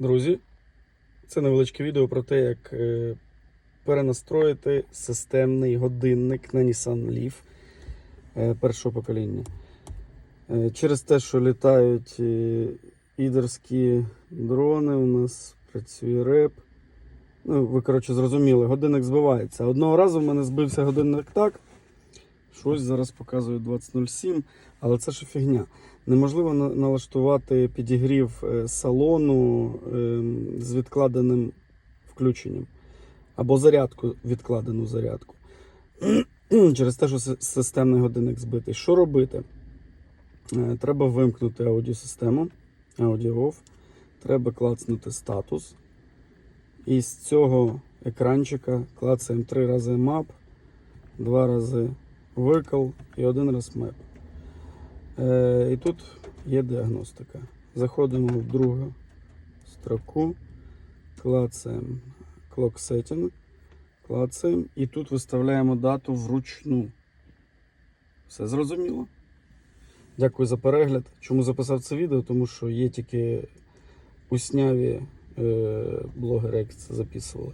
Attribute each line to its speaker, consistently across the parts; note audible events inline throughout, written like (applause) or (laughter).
Speaker 1: Друзі, це невеличке відео про те, як е, перенастроїти системний годинник на Nissan Leaf е, першого покоління. Е, Через те, що літають ідерські дрони, у нас працює реп. Ну, ви, коротше, зрозуміли, годинник збивається. Одного разу в мене збився годинник так. Щось зараз показує 20.07, але це ж фігня. Неможливо налаштувати підігрів е, салону е, з відкладеним включенням. Або зарядку, відкладену зарядку. (clears throat) Через те, що системний годинник збитий. Що робити? Е, Треба вимкнути аудіосистему, Off. Треба клацнути статус. І з цього екранчика клацаємо три рази map, два рази викл і один раз map. Е, і тут є діагностика. Заходимо в другу строку, клацаємо Clock Setting, клацаємо і тут виставляємо дату вручну. Все зрозуміло? Дякую за перегляд. Чому записав це відео? Тому що є тільки усняві е, блогери, які це записували.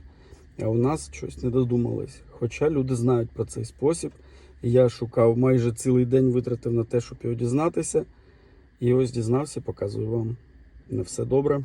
Speaker 1: А у нас щось не додумались. Хоча люди знають про цей спосіб. Я шукав майже цілий день, витратив на те, щоб його дізнатися. І ось дізнався, показую вам. Не все добре.